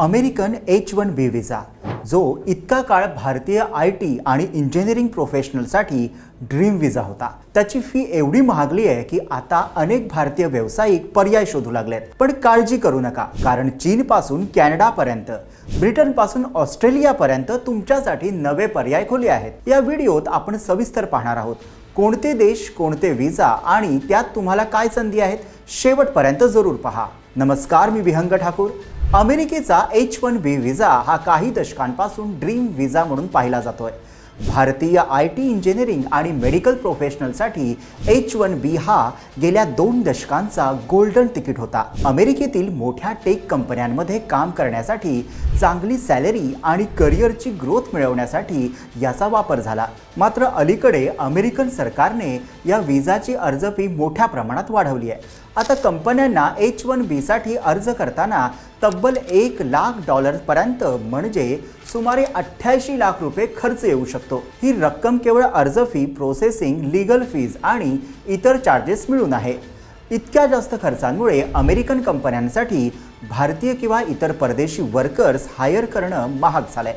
American H one B visa जो इतका काळ भारतीय आय टी आणि इंजिनिअरिंग प्रोफेशनलसाठी ड्रीम विजा होता. त्याची फी एवढी महागली आहे की आता अनेक भारतीय व्यावसायिक पर्याय शोधू लागलेत. पण काळजी करू नका कारण चीनपासून कॅनडापर्यंत ब्रिटनपासून ऑस्ट्रेलियापर्यंत तुमच्यासाठी नवे पर्याय खुले आहेत. या व्हिडिओत आपण सविस्तर पाहणार आहोत कोणते देश कोणते विजा आणि त्यात तुम्हाला काय संधी आहेत शेवटपर्यंत जरूर पहा. नमस्कार मी विहंग ठाकूर. अमेरिकेचा एच वन बी व्हिजा हा काही दशकांपासून ड्रीम व्हिजा म्हणून पाहिला जातोय. भारतीय आय टी इंजिनिअरिंग आणि मेडिकल प्रोफेशनलसाठी एच वन बी हा गेल्या दोन दशकांचा गोल्डन तिकीट होता. अमेरिकेतील मोठ्या टेक कंपन्यांमध्ये काम करण्यासाठी चांगली सॅलरी आणि करिअरची ग्रोथ मिळवण्यासाठी याचा वापर झाला. मात्र अलीकडे अमेरिकन सरकारने या विजाची अर्ज फी मोठ्या प्रमाणात वाढवली आहे. आता कंपन्यांना एच वन बीसाठी अर्ज करताना तब्बल एक लाख डॉलर्सपर्यंत म्हणजे सुमारे अठ्ठ्याऐंशी लाख रुपये खर्च येऊ शकतो. ही रक्कम केवळ अर्ज फी प्रोसेसिंग लिगल फीज आणि इतर चार्जेस मिळून आहे. इतक्या जास्त खर्चांमुळे अमेरिकन कंपन्यांसाठी भारतीय किंवा इतर परदेशी वर्कर्स हायर करणं महाग झालंय.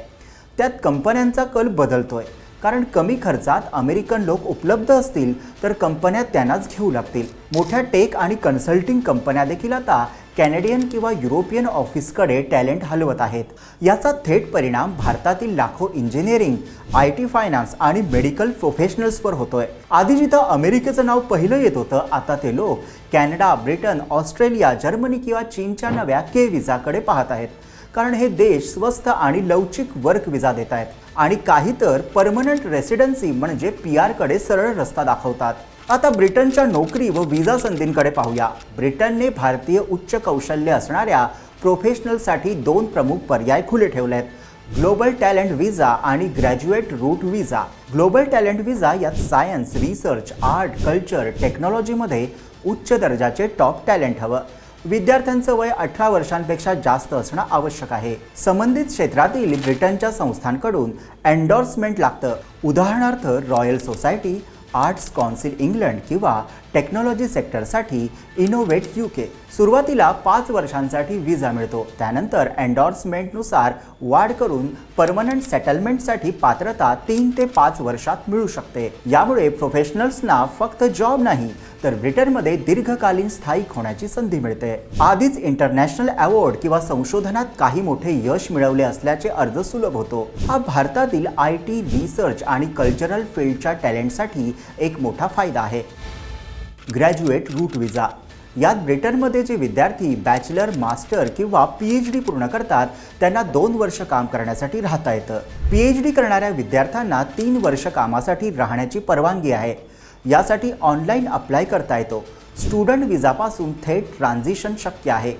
त्यात कंपन्यांचा कल बदलतोय. कारण कमी खर्चात अमेरिकन लोक उपलब्ध असतील तर कंपन्या त्यांनाच घेऊ लागतील. मोठ्या टेक आणि कन्सल्टिंग कंपन्या देखील आता कॅनेडियन किंवा युरोपियन ऑफिसकडे टॅलेंट हलवत आहेत. याचा थेट परिणाम भारतातील लाखो इंजिनिअरिंग आय टी फायनान्स आणि मेडिकल प्रोफेशनल्सवर होतोय. आधी जिथं अमेरिकेचं नाव पहिलं येत होतं आता ते लोक कॅनडा ब्रिटन ऑस्ट्रेलिया जर्मनी किंवा चीनच्या नव्या के विजाकडे पाहत आहेत. कारण हे देश स्वस्त आणि लवचिक वर्क विजा देत आहेत. आणि काही तर परमनंट रेसिडेन्सी म्हणजे पी आरकडे सरळ रस्ता दाखवतात. आता ब्रिटनच्या नोकरी व विजा संधींकडे पाहूया. ब्रिटनने भारतीय उच्च कौशल्य असणाऱ्या प्रोफेशनलसाठी दोन प्रमुख पर्याय खुले ठेवले आहेत ग्लोबल टॅलेंट विजा आणि graduate route visa global talent visa यात सायन्स रिसर्च आर्ट कल्चर टेक्नॉलॉजीमध्ये उच्च दर्जाचे टॉप टॅलेंट हवं. विद्यार्थ्यांचं वय अठरा वर्षांपेक्षा जास्त असणं आवश्यक आहे. संबंधित क्षेत्रातील ब्रिटनच्या संस्थांकडून एन्डॉर्समेंट लागतं. उदाहरणार्थ royal society arts council England किंवा टेक्नॉलॉजी सेक्टरसाठी इनोव्हेट यू के सुरुवातीला पाच वर्षांसाठी विजा मिळतो. त्यानंतर एन्डॉर्समेंटनुसार वाढ करून परमनंट सेटलमेंटसाठी पात्रता तीन ते पाच वर्षात मिळू शकते. यामुळे प्रोफेशनल्सना फक्त जॉब नाही तर ब्रिटनमध्ये दीर्घकालीन स्थायिक होण्याची संधी मिळते. आधीच इंटरनॅशनल अवॉर्ड किंवा संशोधनात काही मोठे यश मिळवले असल्याचे अर्ज सुलभ होतो. हा भारतातील आय टी रिसर्च आणि कल्चरल फील्डच्या टॅलेंटसाठी एक मोठा फायदा आहे. ग्रॅज्युएट रूट विजा यात ब्रिटनमध्ये जे विद्यार्थी बॅचलर मास्टर किंवा पी एच डी पूर्ण करतात त्यांना दोन वर्ष काम करण्यासाठी राहता येतं. पी एच डी करणाऱ्या विद्यार्थ्यांना तीन वर्ष कामासाठी राहण्याची परवानगी आहे. यासाठी ऑनलाईन अप्लाय करता येतो. स्टुडंट विजापासून थेट ट्रान्झिशन शक्य आहे.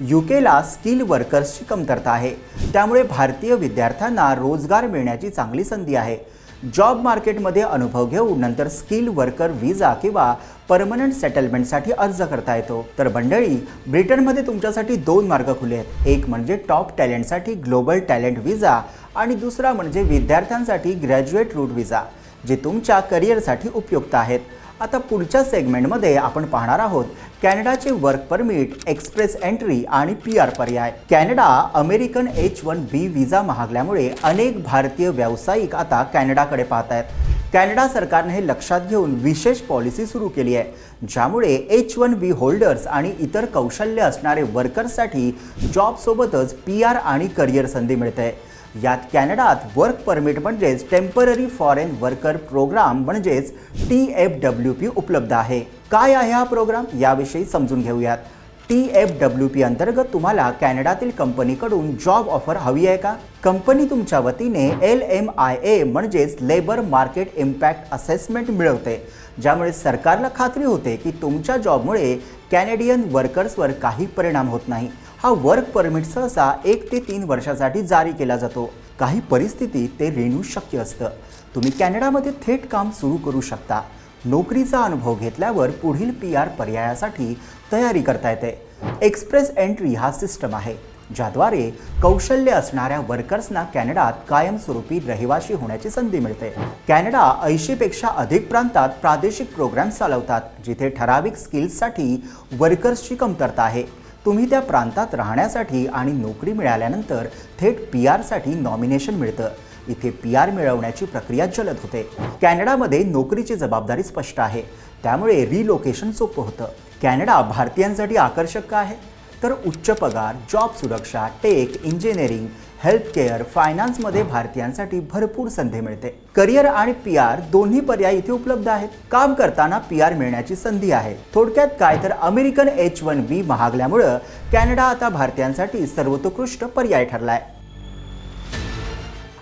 यू केला स्किल वर्कर्सची कमतरता आहे. त्यामुळे भारतीय विद्यार्थ्यांना रोजगार मिळण्याची चांगली संधी आहे. जॉब मार्केटमध्ये अनुभव घेऊन नंतर स्किल वर्कर विजा किंवा परमनंट सेटलमेंटसाठी अर्ज करता येतो. तर मंडळी ब्रिटनमध्ये तुमच्यासाठी दोन मार्ग खुले आहेत. एक म्हणजे टॉप टॅलेंटसाठी ग्लोबल टॅलेंट विजा आणि दुसरा म्हणजे विद्यार्थ्यांसाठी ग्रॅज्युएट रूट विजा जे तुमच्या करिअरसाठी उपयुक्त आहेत. आता पुढच्या सेगमेंटमध्ये आपण पाहणार आहोत कॅनडाचे वर्क परमिट एक्सप्रेस एंट्री आणि पी आर पर्याय. Canada American H one B visa महागल्यामुळे अनेक भारतीय व्यावसायिक आता कॅनडाकडे पाहत आहेत कॅनडा सरकारने हे लक्षात घेऊन विशेष पॉलिसी सुरू केली आहे ज्यामुळे एच वन बी होल्डर्स आणि इतर कौशल्य असणारे वर्कर्ससाठी जॉबसोबतच पी आर आणि करिअर संधी मिळते. यात कॅनडात वर्क परमिट म्हणजेच टेंपररी फॉरेन वर्कर प्रोग्राम म्हणजेच टी एफ डब्ल्यू पी उपलब्ध आहे. काय आहे हा प्रोग्राम याविषयी समजून घेऊयात. टी एफ डब्ल्यू पी अंतर्गत तुम्हाला कॅनडातील कंपनीकडून जॉब ऑफर हवी आहे का? कंपनी तुमच्या वतीने एल एम आय ए म्हणजेच लेबर मार्केट इम्पॅक्ट असेसमेंट मिळवते. ज्यामुळे सरकारला खात्री होते की तुमच्या जॉबमुळे कॅनेडियन वर्कर्सवर काही परिणाम होत नाही. हा वर्क परमिट सहसा एक ते तीन वर्षासाठी जारी केला जातो. काही परिस्थितीत ते रेन्यू शक्य असतं. तुम्ही कॅनडामध्ये थेट काम सुरू करू शकता. नोकरीचा अनुभव घेतल्यावर पुढील पी आर पर्यायासाठी तयारी करता येते. एक्सप्रेस एंट्री हा सिस्टम आहे ज्याद्वारे कौशल्य असणाऱ्या वर्कर्सना कॅनडात कायमस्वरूपी रहिवाशी होण्याची संधी मिळते. कॅनडा ऐंशीपेक्षा अधिक प्रांतात प्रादेशिक प्रोग्राम चालवतात जिथे ठराविक स्किल्ससाठी वर्कर्सची कमतरता आहे. तुम्ही त्या प्रांतात राहण्यासाठी आणि नोकरी मिळाल्यानंतर थेट पी आरसाठी नॉमिनेशन मिळतं. इथे पी आर मिळवण्याची प्रक्रिया जलद होते. कॅनडामध्ये नोकरीची जबाबदारी स्पष्ट आहे. त्यामुळे रिलोकेशन सोपं होतं. कॅनडा भारतीयांसाठी आकर्षक का आहे? तर उच्च पगार जॉब सुरक्षा टेक इंजिनिअरिंग हेल्थकेअर फायनान्समध्ये भारतीयांसाठी भरपूर संधी मिळते. करिअर आणि पी आर दोन्ही पर्याय इथे उपलब्ध आहेत. काम करताना पी आर मिळण्याची संधी आहे. थोडक्यात काय तर अमेरिकन एच वन बी महागल्यामुळं कॅनडा आता भारतीयांसाठी सर्वोत्कृष्ट पर्याय ठरलाय.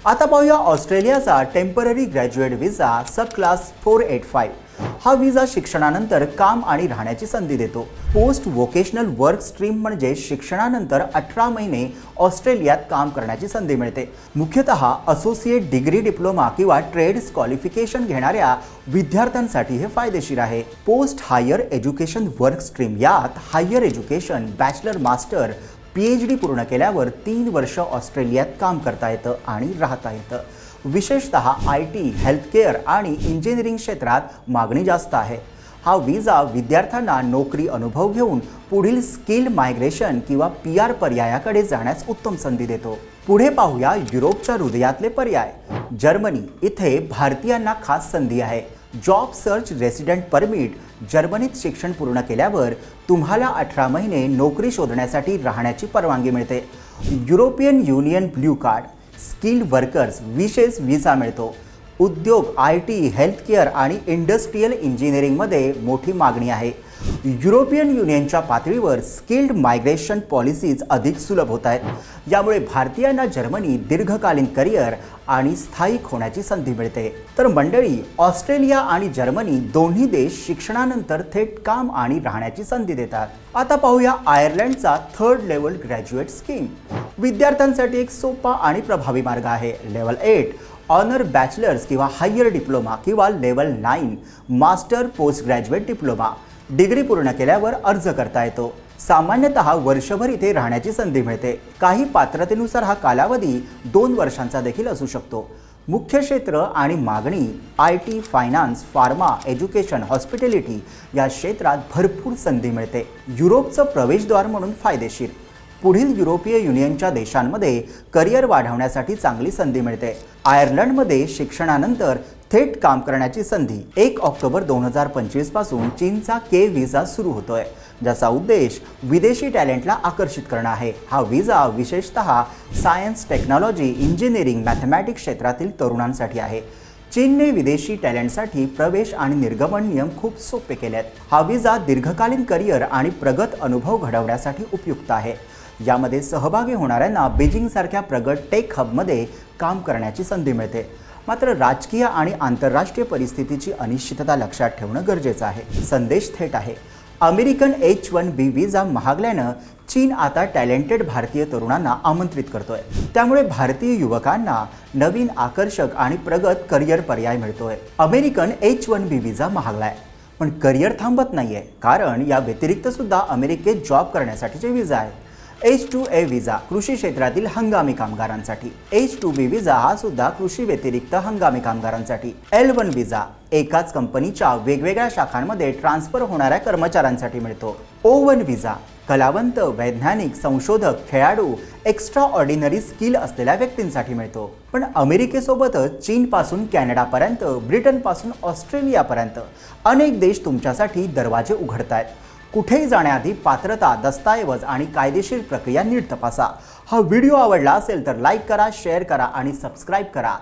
आता पाहूया ऑस्ट्रेलियाचा temporary graduate visa subclass four eight five. हा विजा शिक्षणानंतर काम आणि राहण्याची संधी देतो. पोस्ट वोकेशनल वर्क स्ट्रीम म्हणजे शिक्षणानंतर अठरा महिने ऑस्ट्रेलियात काम करण्याची संधी मिळते. मुख्यतः असोसिएट डिग्री डिप्लोमा किंवा ट्रेड्स क्वालिफिकेशन घेणाऱ्या विद्यार्थ्यांसाठी हे फायदेशीर आहे. Post higher education work stream यात higher education bachelor master P H D पूर्ण केल्यावर तीन वर्ष ऑस्ट्रेलियात काम करता येतं आणि राहता येतं. विशेषतः आय टी हेल्थकेअर आणि इंजिनिअरिंग क्षेत्रात मागणी जास्त आहे. हा विजा विद्यार्थ्यांना नोकरी अनुभव घेऊन पुढील स्किल मायग्रेशन किंवा पी आर पर्यायाकडे जाण्यास उत्तम संधी देतो. पुढे पाहूया युरोपच्या हृदयातले पर्याय. जर्मनी इथे भारतीयांना खास संधी आहे. जॉब सर्च रेसिडेंट परमिट जर्मनीत शिक्षण पूर्ण केल्यावर तुम्हाला अठरा महिने नोकरी शोधण्यासाठी राहण्याची परवानगी मिळते. European Union blue card skilled workers विशेष व्हिसा मिळतो. उद्योग आय टी हेल्थकेअर आणि इंडस्ट्रीयल इंजिनिअरिंगमध्ये मोठी मागणी आहे. युरोपियन युनियनच्या पातळीवर स्किल्ड मायग्रेशन पॉलिसीज अधिक सुलभ होत आहेत. यामुळे भारतीयांना जर्मनी दीर्घकालीन करिअर आणि स्थायिक होण्याची संधी मिळते. तर मंडळी ऑस्ट्रेलिया आणि जर्मनी दोन्ही देश शिक्षणानंतर थेट काम आणि राहण्याची संधी देतात. आता पाहूया आयर्लंडचा थर्ड लेवल ग्रॅज्युएट स्कीम विद्यार्थ्यांसाठी एक सोपा आणि प्रभावी मार्ग आहे. लेवल एट ऑनर बॅचलर्स किंवा हायर डिप्लोमा किंवा level nine master post graduate diploma degree पूर्ण केल्यावर अर्ज करता येतो. सामान्यतः वर्षभर इथे राहण्याची संधी मिळते. काही पात्रतेनुसार हा कालावधी दोन वर्षांचा देखील असू शकतो. मुख्य क्षेत्र आणि मागणी I T finance pharma education hospitality या क्षेत्रात भरपूर संधी मिळते. युरोपचं प्रवेशद्वार म्हणून फायदेशीर. पुढील युरोपीय युनियनच्या देशांमध्ये करिअर वाढवण्यासाठी चांगली संधी मिळते. आयर्लंडमध्ये शिक्षणानंतर थेट काम करण्याची संधी एक ऑक्टोबर दोन हजार पंचवीसपासून चीनचा के व्हिसा सुरू होतोय ज्याचा उद्देश विदेशी टॅलेंटला आकर्षित करणं आहे. हा व्हिसा विशेषतः सायन्स टेक्नॉलॉजी इंजिनिअरिंग मॅथमॅटिक्स क्षेत्रातील तरुणांसाठी आहे. चीनने विदेशी टॅलेंटसाठी प्रवेश आणि निर्गमन नियम खूप सोपे केले आहेत हा विजा दीर्घकालीन करिअर आणि प्रगत अनुभव घडवण्यासाठी उपयुक्त आहे. यामध्ये सहभागी होणाऱ्यांना बीजिंगसारख्या प्रगत टेक हबमध्ये काम करण्याची संधी मिळते. मात्र राजकीय आणि आंतरराष्ट्रीय परिस्थितीची अनिश्चितता लक्षात ठेवणं गरजेचं आहे. संदेश थेट आहे. American H one B visa महागल्यानं चीन आता टॅलेंटेड भारतीय तरुणांना आमंत्रित करतोय. त्यामुळे भारतीय युवकांना नवीन आकर्षक आणि प्रगत करिअर पर्याय मिळतोय. American H one B visa महागलाय. पण करिअर थांबत नाहीये कारण या व्यतिरिक्त सुद्धा अमेरिकेत जॉब करण्यासाठीचे विजा आहेत एच टू ए विजा कृषी क्षेत्रातील हंगामी कामगारांसाठी. एच टू बी विजा हा सुद्धा कृषी व्यतिरिक्त हंगामी कामगारांसाठी. एल वन विजा एकाच कंपनीच्या वेगवेगळ्या शाखांमध्ये ट्रान्सफर होणाऱ्या कर्मचाऱ्यांसाठी मिळतो. ओ वन विजा कलावंत वैज्ञानिक संशोधक खेळाडू एक्स्ट्रा ऑर्डिनरी स्किल असलेल्या व्यक्तींसाठी मिळतो. पण अमेरिकेसोबतच चीनपासून कॅनडापर्यंत ब्रिटनपासून ऑस्ट्रेलियापर्यंत अनेक देश तुमच्यासाठी दरवाजे उघडत आहेत कुठेही जाण्याआधी पात्रता दस्तऐवज आणि कायदेशीर प्रक्रिया नीट तपासा. हा व्हिडिओ आवडला असेल तर लाईक करा शेअर करा आणि सबस्क्राईब करा.